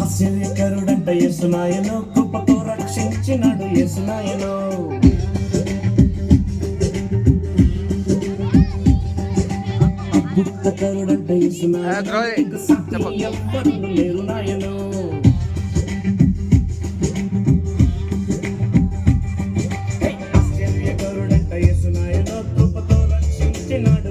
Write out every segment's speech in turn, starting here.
ఆశ్చర్యకరుడంట యేసునాయను కృపతో రక్షించినాడు యేసునాయను. పుస్తకరుడంట యేసునాయను సత్యం ఎవ్వరు లేరు నాయను. ఆశ్చర్యకరుడంట యేసునాయను కృపతో రక్షించినాడు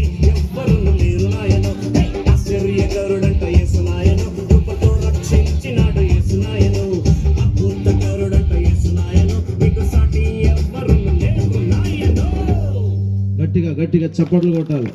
గట్టిగా గట్టిగా చప్పట్లు కొట్టాలి.